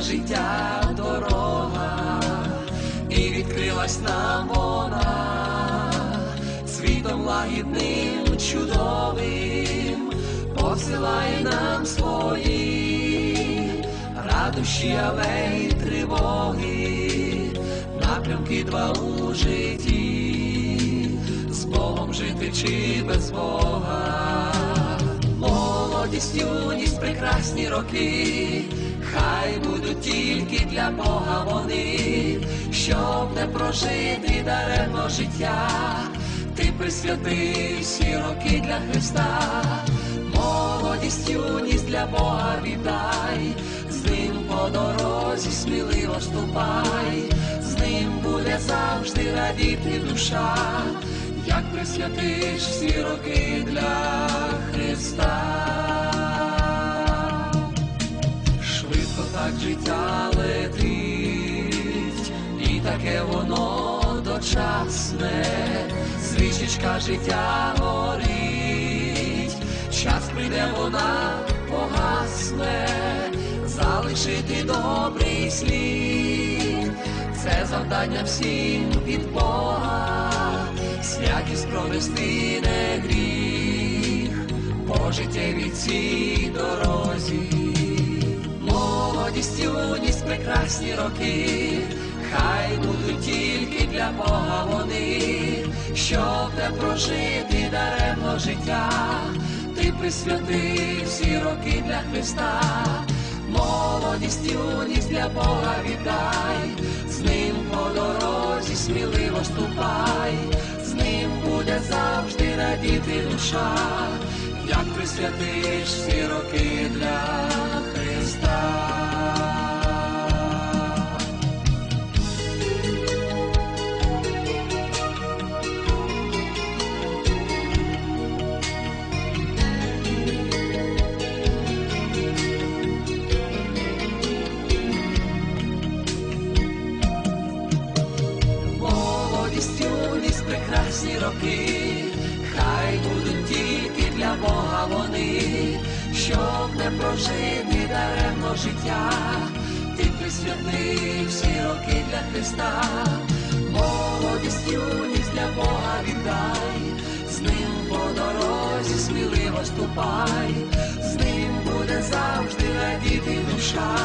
життя дорога, і відкрилась нам вона. Світом лагідним, чудовим, посилай нам свої радощі, але й тривоги, напрямки два у житті, з Богом жити чи без Бога, молодість, юність, прекрасні роки, хай будуть тільки для Бога вони, щоб не прожити даремно життя, ти присвятив всі роки для Христа, молодість, юність для Бога віддай, з ним по дорозі сміливо ступай, з ним буде завжди радіти душа, як присвятиш всі роки для Христа. Життя летить, і таке воно дочасне, свічечка життя горить, час прийде вона погасне, залишити добрий слід, це завдання всім від Бога, святість провести не гріх, по життєвій цій дорозі молодість, юність, прекрасні роки, хай будуть тільки для Бога вони, щоб не прожити даремно життя, ти присвятив всі роки для Христа, молодість, юність для Бога віддай, з ним по дорозі сміливо ступай, з ним буде завжди радіти душа, як присвятиш всі роки прекрасні роки, хай будуть тільки для Бога вони, щоб не прожити даремно життя, ти присвятив всі роки для Христа, молодість, юність для Бога віддай, з ним по дорозі сміливо ступай, з ним буде завжди радіти душа,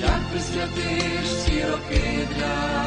як присвятиш всі роки для